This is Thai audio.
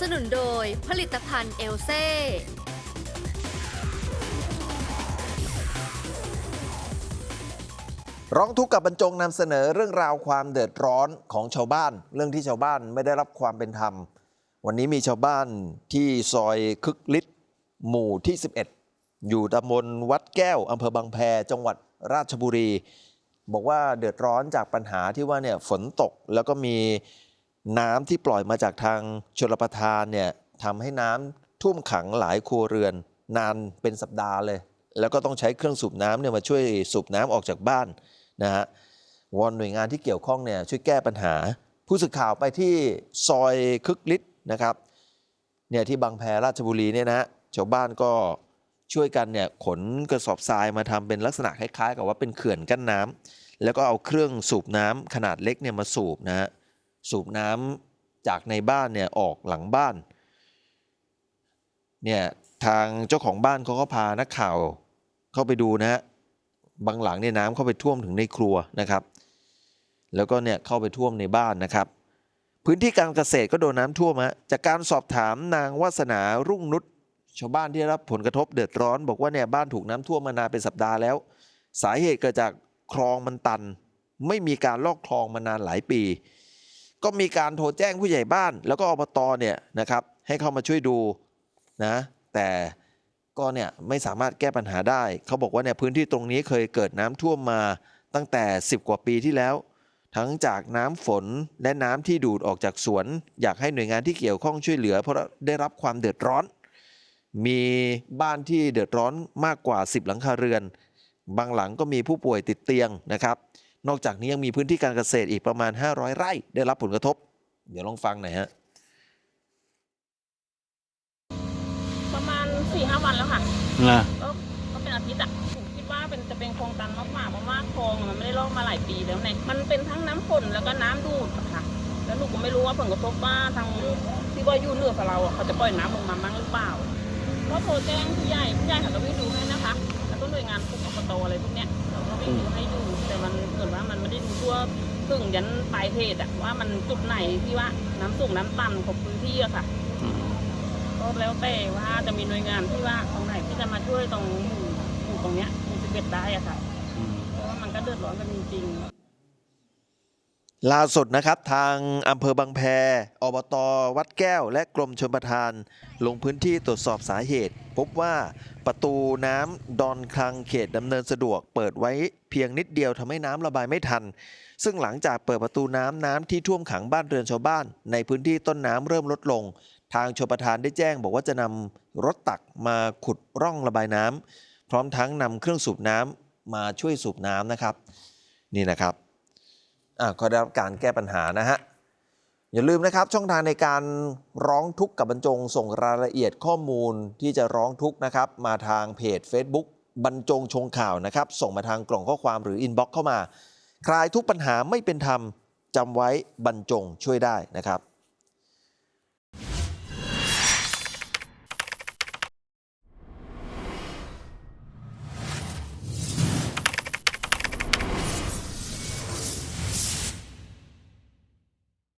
สนุนโดยผลิตภัณฑ์เอลเซ่ ร้องทุกข์กับบรรจงนำเสนอเรื่องราวความเดือดร้อนของชาวบ้าน เรื่องที่ชาวบ้านไม่ได้รับความเป็นธรรม วันนี้มีชาวบ้านที่ซอยคึกฤทธิ์หมู่ที่ 11 อยู่ตำบลวัดแก้วอำเภอบางแพจังหวัดราชบุรี บอกว่าเดือดร้อนจากปัญหาที่ว่าเนี่ยฝนตกแล้วก็มี น้ำที่ปล่อยมาจากทางชลประทานเนี่ยทำให้น้ำท่วมขังหลายครัวเรือน นานเป็นสัปดาห์เลย แล้วก็ต้องใช้เครื่องสูบน้ำเนี่ยมาช่วยสูบน้ำออกจากบ้านนะฮะวอนหน่วยงานที่เกี่ยวข้องเนี่ยช่วยแก้ปัญหา ผู้สื่อข่าวไปที่ซอยคึกฤทธิ์นะครับเนี่ยที่บางแพราชบุรีเนี่ยนะฮะชาวบ้านก็ช่วยกันเนี่ยขนกระสอบทรายมาทำเป็นลักษณะคล้ายๆ กับว่าเป็นเขื่อนกั้นน้ำแล้วก็เอาเครื่องสูบน้ำขนาดเล็กเนี่ยมาสูบนะฮะ สูบน้ำจากในบ้านเนี่ยออกหลังบ้านเนี่ยทางเจ้าของบ้านเขาก็พานักข่าวเข้าไปดูนะฮะบางหลังเนี่ยน้ำเข้าไปท่วมถึงในครัวนะครับ แล้วก็เนี่ยเข้าไปท่วมในบ้านนะครับ พื้นที่การเกษตรก็โดนน้ำท่วมฮะจากการสอบถามนางวาสนารุ่งนุชชาวบ้านที่ได้รับผลกระทบเดือดร้อน บอกว่าเนี่ยบ้านถูกน้ำท่วมมานานเป็นสัปดาห์แล้ว สาเหตุเกิดจากคลองมันตัน ไม่มีการลอกคลองมานานหลายปี ก็มีการโทรแจ้งผู้ใหญ่บ้าน แล้วก็อบตเนี่ยนะครับให้เข้ามาช่วยดูนะแต่ก็เนี่ยไม่สามารถแก้ปัญหาได้ เขาบอกว่าเนี่ยพื้นที่ตรงนี้เคยเกิดน้ำท่วมมาตั้งแต่ 10 กว่าปีที่แล้ว ทั้งจากน้ำฝนและน้ำที่ดูดออกจากสวน อยากให้หน่วยงานที่เกี่ยวข้องช่วยเหลือ เพราะได้รับความเดือดร้อน มีบ้านที่เดือดร้อนมากกว่า 10 หลังคาเรือน บางหลังก็มีผู้ป่วยติดเตียงนะครับ นอกจากนี้ยังมีพื้นที่การเกษตรอีกประมาณ 500 ไร่ ได้รับผลกระทบ เดี๋ยวลองฟังหน่อยฮะ ประมาณสี่ห้าวันแล้วค่ะนะก็ก็เป็นอาทิตย์อะผมคิดว่าเป็นจะเป็นโครงการมากกว่าเพราะว่าคลองมันไม่ได้ลอกมาหลายปีแล้วเนี่ยมันเป็นทั้งน้ำฝนแล้วก็น้ำดูดอะค่ะ แล้วหนูก็ไม่รู้ว่าผลกระทบว่าทางที่ว่าอยู่เหนือกับเราอะเขาจะปล่อยน้ำลงมาบ้างหรือเปล่าก็โทรแจ้งผู้ใหญ่ผู้ใหญ่เขาก็วิ่งดูให้นะคะ แล้วก็หน่วยงานพวกอบตอะไรพวกเนี้ยเราก็วิ่งดูให้ดูแต่มัน เหมือนว่ามันไม่ได้ดูทั่วถึงยันปลายเหตุอะว่ามันจุดไหนที่ว่าน้ำสูงน้ำต่ำของพื้นที่อะค่ะก็แล้วแต่ว่าจะมีหน่วยงานที่ว่าตรงไหนที่จะมาช่วยตรงหมู่หมู่ตรงเนี้ยหมู่สิบเอ็ดได้อะค่ะเพราะว่ามันก็เดือดร้อนกันจริงๆ ล่าสุดนะครับทางอำเภอบางแพอบตวัดแก้ว และกรมชลประทาน ลงพื้นที่ตรวจสอบสาเหตุ พบว่าประตูน้ำดอนคลังเขตดำเนินสะดวก เปิดไว้เพียงนิดเดียวทำให้น้ำระบายไม่ทัน ซึ่งหลังจากเปิดประตูน้ำน้ำที่ท่วมขังบ้านเรือนชาวบ้าน ในพื้นที่ต้นน้ำเริ่มลดลง ทางชลประทานได้แจ้ง บอกว่าจะนำรถตักมาขุดร่องระบายน้ำพร้อมทั้งนำเครื่องสูบน้ำมาช่วยสูบน้ำนะครับ นี่นะครับ ก็ได้รับการแก้ปัญหานะฮะอย่าลืมนะครับช่องทางในการร้องทุกข์กับบรรจงส่งรายละเอียดข้อมูลที่จะร้องทุกข์นะครับ มาทางเพจ Facebook บรรจงชงข่าวนะครับ ส่งมาทางกล่องข้อความหรืออินบ็อกซ์เข้ามา คลายทุกปัญหาไม่เป็นธรรมจำไว้บรรจงช่วยได้นะครับ